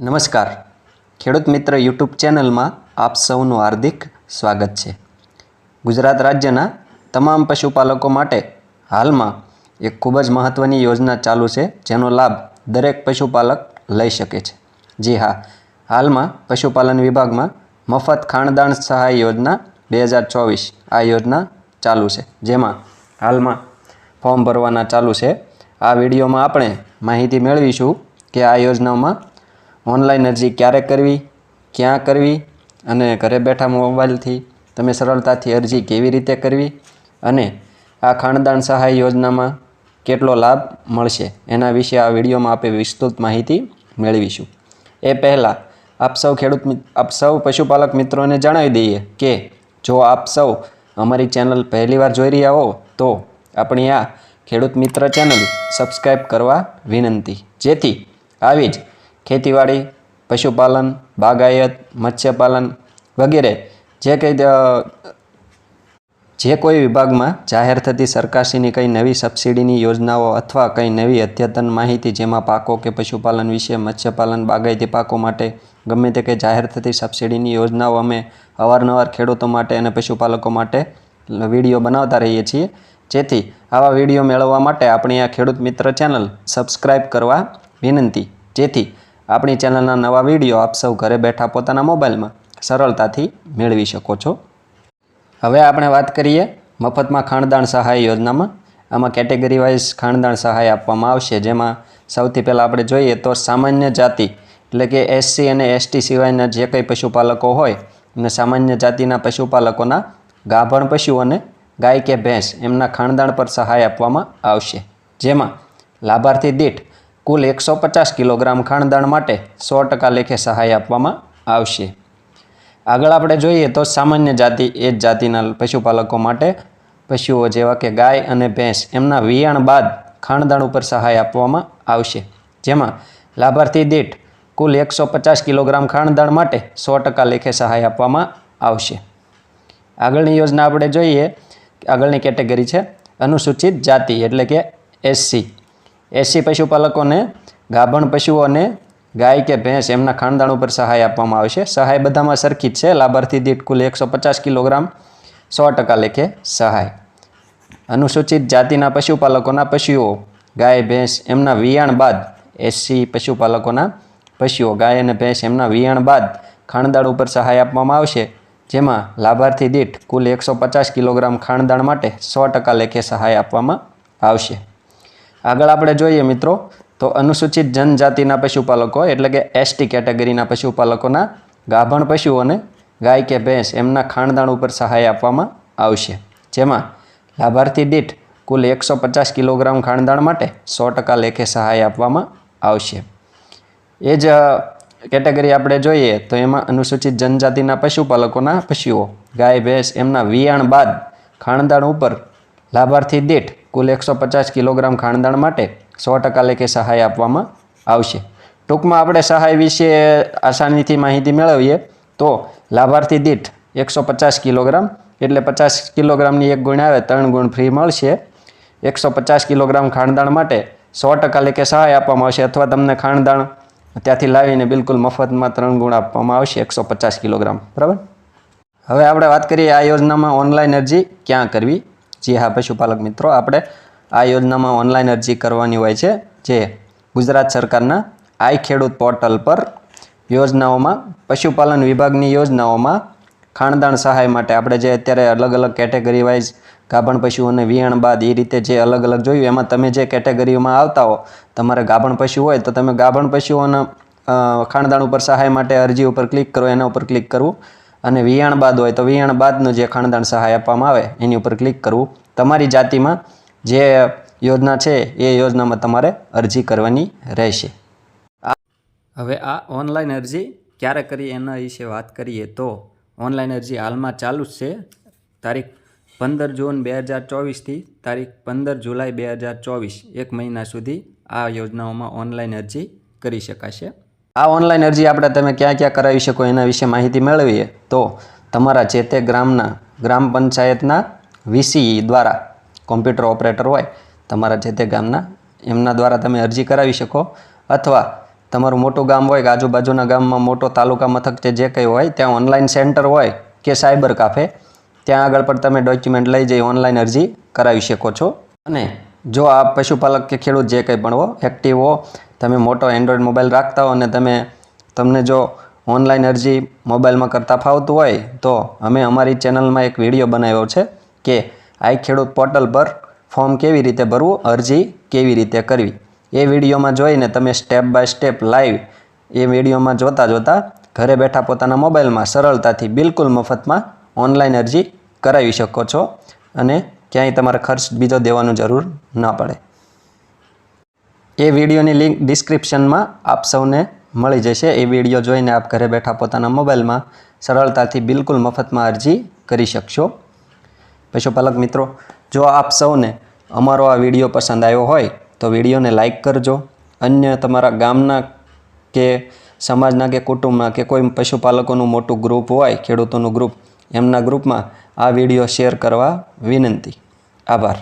નમસ્કાર. ખેડૂત મિત્ર યુટ્યુબ ચેનલમાં આપ સૌનું હાર્દિક સ્વાગત છે. ગુજરાત રાજ્યના તમામ પશુપાલકો માટે હાલમાં એક ખૂબ જ મહત્ત્વની યોજના ચાલુ છે, જેનો લાભ દરેક પશુપાલક લઈ શકે છે. જી હા, હાલમાં પશુપાલન વિભાગમાં મફત ખાણદાણ સહાય યોજના બે હજાર ચોવીસ આ યોજના ચાલુ છે. જેમાં હાલમાં ફોર્મ ભરવાના ચાલુ છે. આ વિડીયોમાં આપણે માહિતી મેળવીશું કે આ યોજનામાં ઓનલાઈન અરજી ક્યારે કરવી, ક્યાં કરવી અને ઘરે બેઠા મોબાઈલથી તમે સરળતાથી અરજી કેવી રીતે કરવી અને આ ખાનદાન સહાય યોજનામાં કેટલો લાભ મળશે એના વિશે આ વિડીયોમાં આપણે વિસ્તૃત માહિતી મેળવીશું. એ પહેલાં આપ સૌ ખેડૂત આપ સૌ પશુપાલક મિત્રોને જણાવી દઈએ કે જો આપ સૌ અમારી ચેનલ પહેલીવાર જોઈ રહ્યા હો, તો આપણી આ ખેડૂત મિત્ર ચેનલ સબસ્ક્રાઈબ કરવા વિનંતી. જેથી આવી જ ખેતીવાડી, પશુપાલન, બાગાયત, મત્સ્યપાલન વગેરે જે કંઈ જે કોઈ વિભાગમાં જાહેર થતી સરકારશ્રીની કંઈ નવી સબસિડીની યોજનાઓ અથવા કંઈ નવી અદ્યતન માહિતી જેમાં પાકો કે પશુપાલન વિશે, મત્સ્યપાલન, બાગાયતી પાકો માટે ગમે તે કંઈ જાહેર થતી સબસિડીની યોજનાઓ અમે અવારનવાર ખેડૂતો માટે અને પશુપાલકો માટે વીડિયો બનાવતા રહીએ છીએ. જેથી આવા વીડિયો મેળવવા માટે આપણી આ ખેડૂત મિત્ર ચેનલ સબસ્ક્રાઈબ કરવા વિનંતી. જેથી આપણી ચેનલના નવા વીડિયો આપ સૌ ઘરે બેઠા પોતાના મોબાઈલમાં સરળતાથી મેળવી શકો છો. હવે આપણે વાત કરીએ મફતમાં ખાણદાણ સહાય યોજનામાં. આમાં કેટેગરી વાઇઝ ખાણદાણ સહાય આપવામાં આવશે. જેમાં સૌથી પહેલાં આપણે જોઈએ તો સામાન્ય જાતિ, એટલે કે એસસી અને એસટી સિવાયના જે કંઈ પશુપાલકો હોય, અને સામાન્ય જાતિના પશુપાલકોના ગાભણ પશુઓને ગાય કે ભેંસ, એમના ખાણદાણ પર સહાય આપવામાં આવશે. જેમાં લાભાર્થી દીઠ કુલ એકસો પચાસ કિલોગ્રામ ખાણદાણ માટે સો ટકા લેખે સહાય આપવામાં આવશે. આગળ આપણે જોઈએ તો સામાન્ય જાતિ એ જ જાતિના પશુપાલકો માટે પશુઓ જેવા કે ગાય અને ભેંસ એમના વિયાણ બાદ ખાણદાણ ઉપર સહાય આપવામાં આવશે. જેમાં લાભાર્થી દીઠ કુલ એકસો પચાસ કિલોગ્રામ ખાણદાણ માટે સો ટકા લેખે સહાય આપવામાં આવશે. આગળની યોજના આપણે જોઈએ. આગળની કેટેગરી છે અનુસૂચિત જાતિ એટલે કે એસસી એસસી પશુપાલકોને, ગાભણ પશુઓને, ગાય કે ભેંસ એમના ખાનદાન ઉપર સહાય આપવામાં આવશે સહાય બધામાં સરખી જ છે. લાભાર્થી દીઠ કુલ એકસો પચાસ કિલોગ્રામ સો ટકા લેખે સહાય. અનુસૂચિત જાતિના પશુપાલકોના પશુઓ, ગાય, ભેંસ એમના વિયાણ બાદ એસી પશુપાલકોના પશુઓ, ગાય અને ભેંસ એમના વિયાણ બાદ ખાણદાળ ઉપર સહાય આપવામાં આવશે જેમાં લાભાર્થી દીઠ કુલ એકસો પચાસ કિલોગ્રામ ખાણદાણ માટે સો ટકા લેખે સહાય આપવામાં આવશે. આગળ આપણે જોઈએ મિત્રો, તો અનુસૂચિત જનજાતિના પશુપાલકો એટલે કે એસટી કેટેગરીના પશુપાલકોના ગાભણ પશુઓને ગાય કે ભેંસ એમના ખાણદાણ ઉપર સહાય આપવામાં આવશે. જેમાં લાભાર્થી દીઠ કુલ એકસો પચાસ કિલોગ્રામ ખાણદાણ માટે સો ટકા લેખે સહાય આપવામાં આવશે. એ જ કેટેગરી આપણે જોઈએ, તો એમાં અનુસૂચિત જનજાતિના પશુપાલકોના પશુઓ, ગાય, ભેંસ એમના વિયાણ બાદ ખાણદાણ ઉપર લાભાર્થી દીઠ કુલ એકસો પચાસ કિલોગ્રામ ખાણદાણ માટે સો ટકા લેખે સહાય આપવામાં આવશે. ટૂંકમાં આપણે સહાય વિશે આસાનીથી માહિતી મેળવીએ તો લાભાર્થી દીઠ એકસો પચાસ કિલોગ્રામ એટલે પચાસ કિલોગ્રામની એક ગુણ આવે ત્રણ ગુણ ફ્રી મળશે. એકસો પચાસ કિલોગ્રામ ખાણદાણ માટે સો ટકા લેખે સહાય આપવામાં આવશે અથવા તમને ખાણદાણ ત્યાંથી લાવીને બિલકુલ મફતમાં ત્રણ ગુણ આપવામાં આવશે એકસો પચાસ કિલોગ્રામ. બરાબર? હવે આપણે વાત કરીએ આ યોજનામાં ઓનલાઈન અરજી ક્યાં કરવી? જી હા, પશુપાલક મિત્રો, આપણે આ યોજનામાં ઓનલાઈન અરજી કરવાની હોય છે, જે ગુજરાત સરકારના આઈ ખેડૂત પોર્ટલ પર યોજનાઓમાં, પશુપાલન વિભાગની યોજનાઓમાં ખાણદાણ સહાય માટે આપણે જે અત્યારે અલગ અલગ કેટેગરી વાઇઝ ગાભણ પશુઓને વિયાણ બાદ એ રીતે જે અલગ અલગ જોયું, એમાં તમે જે કેટેગરીમાં આવતા હો, તમારે ગાભણ પશુ હોય તો તમે ગાભણ પશુઓના ખાણદાણ ઉપર સહાય માટે અરજી ઉપર ક્લિક કરો, એના ઉપર ક્લિક કરવું. અને વિયાણ બાદ હોય તો વિયાણ બાદનું જે ખાણદાણ સહાય આપવામાં આવે, એની ઉપર ક્લિક કરવું. તમારી જાતિમાં જે યોજના છે, એ યોજનામાં તમારે અરજી કરવાની રહેશે. હવે આ ઓનલાઈન અરજી ક્યારે કરી એના વિશે વાત કરીએ તો ઓનલાઈન અરજી હાલમાં ચાલુ જ છે. તારીખ પંદર જૂન બે હજાર ચોવીસથી તારીખ પંદર જુલાઈ બે હજાર ચોવીસ, એક મહિના સુધી આ યોજનાઓમાં ઓનલાઈન અરજી કરી શકાશે. આ ઓનલાઈન અરજી આપણે તમે ક્યાં ક્યાં કરાવી શકો એના વિશે માહિતી મેળવીએ તો તમારા જે તે ગ્રામના, ગ્રામ પંચાયતના વીસી દ્વારા કોમ્પ્યુટર ઓપરેટર હોય, તમારા જે તે ગામના, એમના દ્વારા તમે અરજી કરાવી શકો. અથવા તમારું મોટું ગામ હોય કે આજુબાજુના ગામમાં મોટો તાલુકા મથક છે જે કંઈ હોય, ત્યાં ઓનલાઈન સેન્ટર હોય કે સાયબર કાફે, ત્યાં આગળ પણ તમે ડોક્યુમેન્ટ લઈ જઈ ઓનલાઈન અરજી કરાવી શકો છો. અને જો આ પશુપાલક કે ખેડૂત જે કંઈ પણ હો એક્ટિવ હો, તમે મોટો એન્ડ્રોઈડ મોબાઈલ રાખતા હો અને તમે, તમને જો ઓનલાઈન અરજી મોબાઈલમાં કરતાં ફાવતું હોય, તો અમે અમારી ચેનલમાં એક વીડિયો બનાવ્યો છે કે આઈ ખેડૂત પોર્ટલ પર ફોર્મ કેવી રીતે ભરવું, અરજી કેવી રીતે કરવી. એ વિડીયોમાં જોઈને તમે સ્ટેપ બાય સ્ટેપ લાઈવ એ વિડીયોમાં જોતા જોતા ઘરે બેઠા પોતાના મોબાઈલમાં સરળતાથી બિલકુલ મફતમાં ઓનલાઈન અરજી કરાવી શકો છો અને ક્યાંય તમારે ખર્ચ બીજો દેવાનું જરૂર ન પડે. એ વિડીયોની લિંક ડિસ્ક્રિપ્શનમાં આપ સૌને મળી જશે. એ વીડિયો જોઈને આપ ઘરે બેઠા પોતાના મોબાઈલમાં સરળતાથી બિલકુલ મફતમાં અરજી કરી શકશો. પશુપાલક મિત્રો, જો આપ સૌને અમારો આ વીડિયો પસંદ આવ્યો હોય, તો વિડીયોને લાઇક કરજો. અન્ય તમારા ગામના કે સમાજના કે કુટુંબના કે કોઈ પશુપાલકોનું મોટું ગ્રુપ હોય, ખેડૂતોનું ગ્રુપ, એમના ગ્રુપમાં આ વીડિયો શેર કરવા વિનંતી. આભાર.